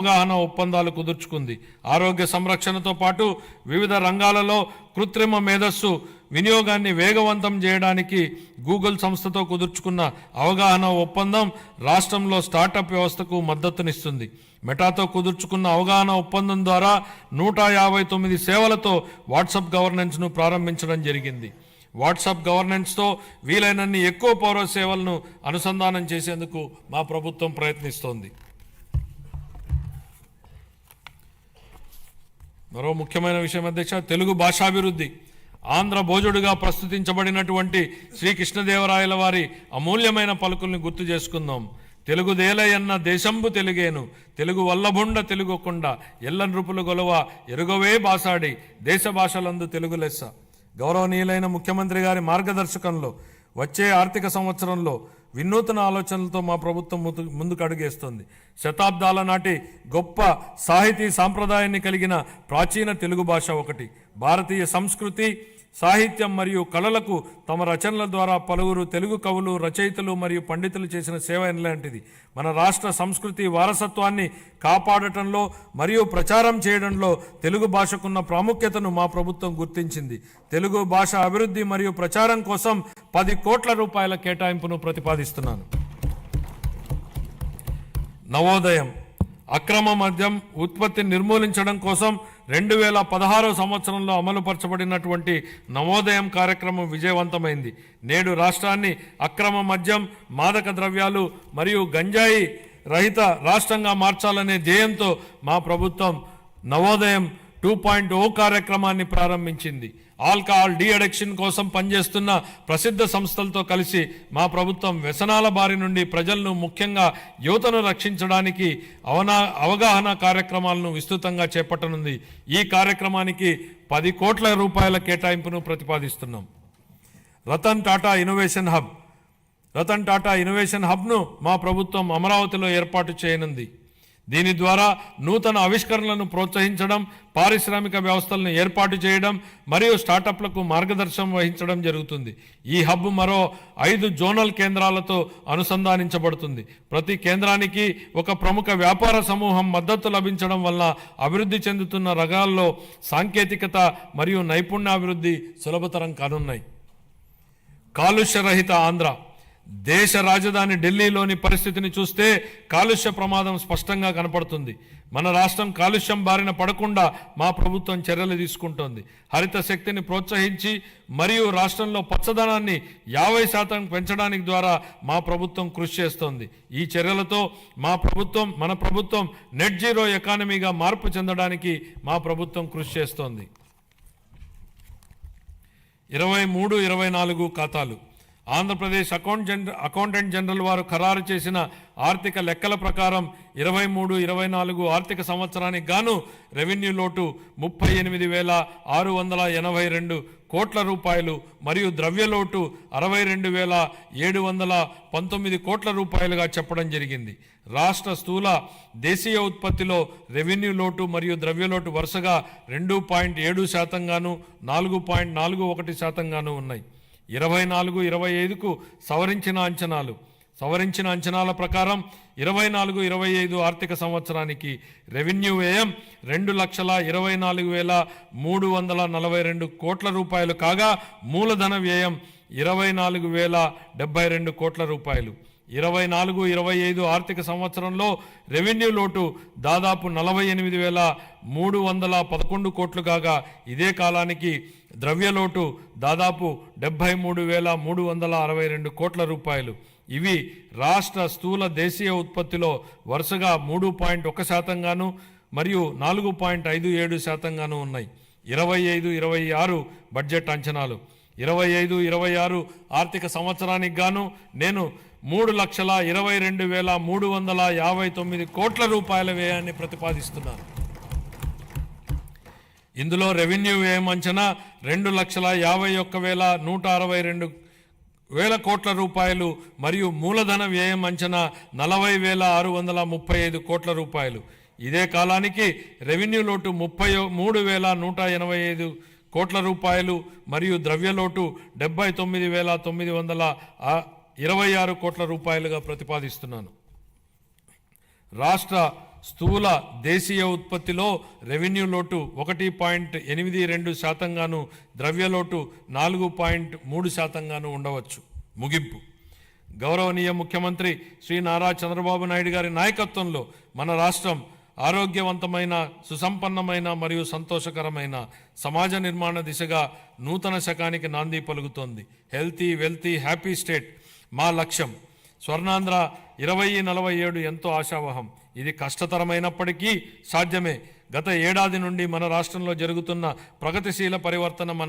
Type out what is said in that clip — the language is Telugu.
అవగాహన ఒప్పందాలు కుదుర్చుకుంది. ఆరోగ్య సంరక్షణతో పాటు వివిధ రంగాలలో కృత్రిమ మేధస్సు వినియోగాన్ని వేగవంతం చేయడానికి గూగుల్ సంస్థతో కుదుర్చుకున్న అవగాహన ఒప్పందం రాష్ట్రంలో స్టార్టప్ వ్యవస్థకు మద్దతునిస్తుంది. మెటాతో కుదుర్చుకున్న అవగాహన ఒప్పందం ద్వారా నూట యాభై తొమ్మిది సేవలతో వాట్సాప్ గవర్నెన్స్ను ప్రారంభించడం జరిగింది. వాట్సాప్ గవర్నెన్స్తో వీలైనన్ని ఎక్కువ పౌర సేవలను అనుసంధానం చేసేందుకు మా ప్రభుత్వం ప్రయత్నిస్తోంది. మరో ముఖ్యమైన విషయం అధ్యక్ష తెలుగు భాషాభివృద్ధి. ఆంధ్ర భోజుడుగా ప్రస్తుతించబడినటువంటి శ్రీకృష్ణదేవరాయల వారి అమూల్యమైన పలుకుల్ని గుర్తు చేసుకుందాం. తెలుగుదేలయన్న దేశంబు తెలుగేను. తెలుగు వల్లభుండ తెలుగుకొండ. ఎల్ల నృపులు గొలవ ఎరుగవే బాసాడి. దేశ భాషలందు తెలుగు లెస్స. గౌరవనీయులైన ముఖ్యమంత్రి గారి మార్గదర్శకంలో వచ్చే ఆర్థిక సంవత్సరంలో వినూతన ఆలోచనలతో మా ప్రభుత్వం ముందు ముందుకు అడుగేస్తుంది శతాబ్దాల నాటి గొప్ప సాహితీ సాంప్రదాయాన్ని కలిగిన ప్రాచీన తెలుగు భాష ఒకటి. భారతీయ సంస్కృతి సాహిత్యం మరియు కళలకు తమ రచనల ద్వారా పలువురు తెలుగు కవులు రచయితలు మరియు పండితులు చేసిన సేవ ఎలాంటిది? మన రాష్ట్ర సంస్కృతి వారసత్వాన్ని కాపాడటంలో మరియు ప్రచారం చేయడంలో తెలుగు భాషకున్న ప్రాముఖ్యతను మా ప్రభుత్వం గుర్తించింది. తెలుగు భాష అభివృద్ధి మరియు ప్రచారం కోసం పది కోట్ల రూపాయల కేటాయింపును ప్రతిపాదిస్తున్నాను. నవోదయం. అక్రమ మద్యం ఉత్పత్తిని నిర్మూలించడం కోసం రెండు వేల పదహారో సంవత్సరంలో అమలుపరచబడినటువంటి నవోదయం కార్యక్రమం విజయవంతమైంది. నేడు రాష్ట్రాన్ని అక్రమ మద్యం మాదక ద్రవ్యాలు మరియు గంజాయి రహిత రాష్ట్రంగా మార్చాలనే ధ్యేయంతో మా ప్రభుత్వం నవోదయం టూ పాయింట్ ఓ కార్యక్రమాన్ని ప్రారంభించింది. ఆల్కహాల్ డీ అడిక్షన్ కోసం పనిచేస్తున్న ప్రసిద్ధ సంస్థలతో కలిసి మా ప్రభుత్వం వ్యసనాల బారి నుండి ప్రజలను ముఖ్యంగా యువతను రక్షించడానికి అవనా అవగాహన కార్యక్రమాలను విస్తృతంగా చేపట్టనుంది. ఈ కార్యక్రమానికి పది కోట్ల రూపాయల కేటాయింపును ప్రతిపాదిస్తున్నాం. Ratan Tata innovation hub. Ratan Tata innovation హబ్ను మా ప్రభుత్వం అమరావతిలో ఏర్పాటు చేయనుంది. దీని ద్వారా నూతన ఆవిష్కరణలను ప్రోత్సహించడం పారిశ్రామిక వ్యవస్థలను ఏర్పాటు చేయడం మరియు స్టార్టప్లకు మార్గదర్శనం వహించడం జరుగుతుంది. ఈ హబ్ మరో ఐదు జోనల్ కేంద్రాలతో అనుసంధానించబడుతుంది. ప్రతి కేంద్రానికి ఒక ప్రముఖ వ్యాపార సమూహం మద్దతు లభించడం వల్ల అభివృద్ధి చెందుతున్న రంగాల్లో సాంకేతికత మరియు నైపుణ్యాభివృద్ధి సులభతరం కానున్నాయి. కాలుష్యరహిత ఆంధ్ర దేశ రాజధాని ఢిల్లీలోని పరిస్థితిని చూస్తే కాలుష్య ప్రమాదం స్పష్టంగా కనపడుతుంది. మన రాష్ట్రం కాలుష్యం బారిన పడకుండా మా ప్రభుత్వం చర్యలు తీసుకుంటోంది. హరిత శక్తిని ప్రోత్సహించి మరియు రాష్ట్రంలో పచ్చదనాన్ని యాభై శాతం పెంచడానికి ద్వారా మా ప్రభుత్వం కృషి చేస్తోంది. ఈ చర్యలతో మా ప్రభుత్వం మన ప్రభుత్వం నెట్ జీరో ఎకానమీగా మార్పు చెందడానికి మా ప్రభుత్వం కృషి చేస్తోంది. ఇరవై మూడు ఇరవై నాలుగు ఖాతాలు. Andhra Pradesh account general accountant general వారు ఖరారు చేసిన ఆర్థిక లెక్కల ప్రకారం ఇరవై మూడు ఇరవై నాలుగు ఆర్థిక సంవత్సరానికి గాను రెవెన్యూ లోటు ముప్పై ఎనిమిది వేల ఆరు వందల ఎనభై రెండు కోట్ల రూపాయలు మరియు ద్రవ్యలోటు అరవై రెండు వేల ఏడు వందల పంతొమ్మిది కోట్ల రూపాయలుగా చెప్పడం జరిగింది. రాష్ట్ర స్థూల దేశీయ ఉత్పత్తిలో రెవెన్యూ లోటు మరియు ద్రవ్యలోటు వరుసగా రెండు పాయింట్ ఏడు శాతంగాను నాలుగు పాయింట్ నాలుగు ఒకటి శాతంగాను ఉన్నాయి. ఇరవై నాలుగు ఇరవై ఐదుకు సవరించిన అంచనాలు. సవరించిన అంచనాల ప్రకారం ఇరవై నాలుగు ఇరవై ఐదు ఆర్థిక సంవత్సరానికి రెవెన్యూ వ్యయం రెండు లక్షల ఇరవై నాలుగు వేల మూడు వందల నలభై రెండు కోట్ల రూపాయలు కాగా మూలధన వ్యయం ఇరవై నాలుగు వేల డెబ్బై రెండు కోట్ల రూపాయలు. ఇరవై నాలుగు ఇరవై ఐదు ఆర్థిక సంవత్సరంలో రెవెన్యూ లోటు దాదాపు నలభై ఎనిమిది వేల మూడు వందల పదకొండు కోట్లు కాగా ఇదే కాలానికి ద్రవ్యలోటు దాదాపు డెబ్బై మూడు వేల మూడు వందల అరవై రెండు కోట్ల రూపాయలు. ఇవి రాష్ట్ర స్థూల దేశీయ ఉత్పత్తిలో వరుసగా మూడు పాయింట్ ఒక శాతంగాను మరియు నాలుగు పాయింట్ ఐదు ఏడు శాతంగాను ఉన్నాయి. ఇరవై ఐదు ఇరవై ఆరు బడ్జెట్ అంచనాలు. ఇరవై ఐదు ఇరవై ఆరు ఆర్థిక సంవత్సరానికి గాను నేను మూడు లక్షల ఇరవై రెండు వేల మూడు వందల యాభై తొమ్మిది కోట్ల రూపాయల వ్యయాన్ని ప్రతిపాదిస్తున్నారు. ఇందులో రెవెన్యూ వ్యయం అంచనా రెండు లక్షల యాభై ఒక్క వేల నూట అరవై రెండు వేల కోట్ల రూపాయలు మరియు మూలధన వ్యయం అంచనా నలభై వేల ఆరు వందల ముప్పై ఐదు కోట్ల రూపాయలు. ఇదే కాలానికి రెవెన్యూ లోటు ముప్పై మూడు వేల నూట ఎనభై ఐదు కోట్ల రూపాయలు మరియు ద్రవ్యలోటు డెబ్బై తొమ్మిది వేల తొమ్మిది వందల ఇరవై ఆరు కోట్ల రూపాయలుగా ప్రతిపాదిస్తున్నాను. రాష్ట్ర స్థూల దేశీయ ఉత్పత్తిలో రెవెన్యూ లోటు ఒకటి పాయింట్ ఎనిమిది రెండు శాతంగాను ద్రవ్య లోటు నాలుగు పాయింట్ మూడు శాతంగాను ఉండవచ్చు. ముగింపు. గౌరవనీయ ముఖ్యమంత్రి శ్రీ నారా చంద్రబాబు నాయుడు గారి నాయకత్వంలో మన రాష్ట్రం ఆరోగ్యవంతమైన సుసంపన్నమైన మరియు సంతోషకరమైన సమాజ నిర్మాణ దిశగా నూతన శకానికి నాంది పలుకుతోంది. హెల్తీ వెల్తీ హ్యాపీ స్టేట్ మా లక్ష్యం. స్వర్ణాంధ్ర ఇరవై నలభై ఏడు ఎంతో ఆశావహం. ఇది కష్టతరమైనప్పటికీ సాధ్యమే. గత ఏడాది నుండి మన రాష్ట్రంలో జరుగుతున్న ప్రగతిశీల పరివర్తన మనం